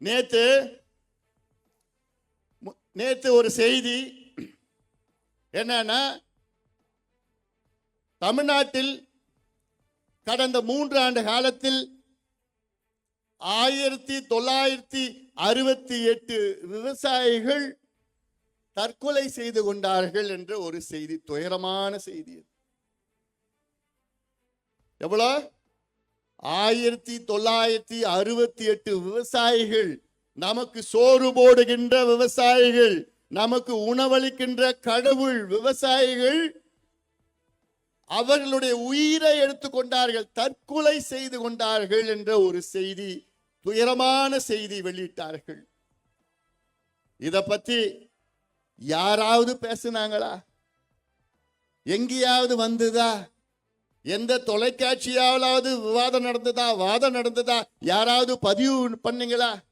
நேத்து நேற்று நேத்து ஒரு செய்தி என்னன்னா தமிழ்நாட்டில் கடந்த மூன்று ஆண்டு காலத்தில் ஆயிரத்தி தொள்ளாயிரத்தி அறுபத்தி எட்டு விவசாயிகள் தற்கொலை செய்து கொண்டார்கள் என்ற ஒரு செய்தி துயரமான செய்தி அது. எவ்வளோ ஆயிரத்தி தொள்ளாயிரத்தி அறுபத்தி எட்டு விவசாயிகள் நமக்கு சோறு போடுகின்ற விவசாயிகள் நமக்கு உணவளிக்கின்ற கடவுள் விவசாயிகள் அவர்களுடைய உயிரை எடுத்துக்கொண்டார்கள் தற்கொலை செய்து கொண்டார்கள் என்ற ஒரு செய்தி துயரமான செய்தி வெளியிட்டார்கள். இத பத்தி யாராவது பேசினாங்களா? எங்கேயாவது வந்ததா? எந்த தொலைக்காட்சியாவது விவாதம் நடந்ததா வாதம் நடந்ததா யாராவது பதிவு பண்ணீங்களா?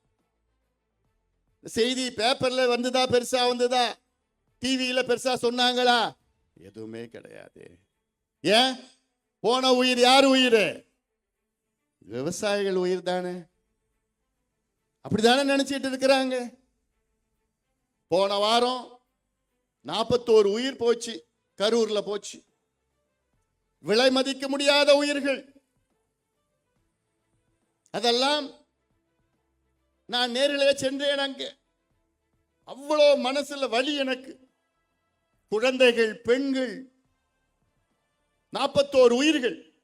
செய்தி பேப்பர்ல வந்ததா பெருசா வந்ததா? டிவியில பெருசா சொன்னாங்களா? எதுவுமே கிடையாது. ஏன்? போன உயிர் யார் உயிர்? விவசாயிகள் உயிர் தானே. அப்படிதானே நினைச்சிட்டு இருக்கிறாங்க? போன வாரம் நாற்பத்தோரு உயிர் போச்சு கரூர்ல போச்சு. விலை மதிக்க முடியாத உயிர்கள். அதெல்லாம் நான் நேரிலே சென்றேன் அங்கே. அவ்வளோ மனசில் வலி எனக்கு. குழந்தைகள் பெண்கள் நாற்பத்தோரு உயிர்கள்.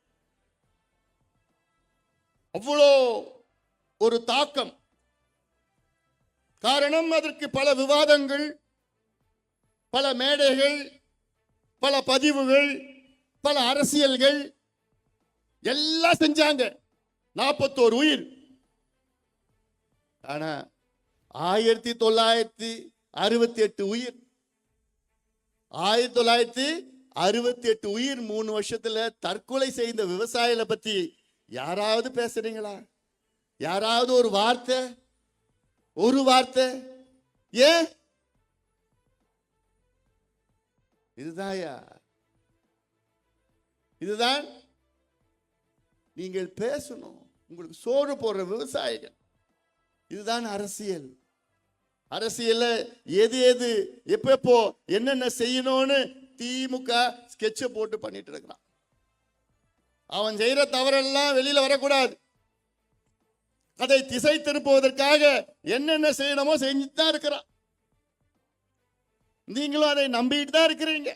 அவ்வளோ ஒரு தாக்கம். காரணம் அதற்கு பல விவாதங்கள் பல மேடைகள் பல பதிவுகள் பல அரசியல்கள் எல்லாம் செஞ்சாங்க. நாற்பத்தோரு உயிர். ஆனா ஆயிரத்தி தொள்ளாயிரத்தி அறுபத்தி எட்டு உயிர். ஆயிரத்தி தொள்ளாயிரத்தி அறுபத்தி எட்டு உயிர் மூணு வருஷத்துல தற்கொலை செய்த விவசாயிகளை பத்தி யாராவது பேசுறீங்களா? யாராவது ஒரு வார்த்தை? ஒரு வார்த்தை? ஏன்? இதுதான்யா இதுதான் நீங்கள் பேசணும். உங்களுக்கு சோறு போடுற விவசாயிகள். இதுதான் அரசியல். அரசியல்ல எது எது எப்பப்போ என்னென்ன செய்யணும்னு திமுக ஸ்கெட்சை போட்டு பண்ணிட்டு இருக்கிறான். அவன் செய்யற தவறெல்லாம் வெளியில வரக்கூடாது. அதை திசை திருப்புவதற்காக என்னென்ன செய்யணுமோ செஞ்சுட்டு தான் இருக்கிறான். நீங்களும் அதை நம்பிட்டு தான் இருக்கிறீங்க.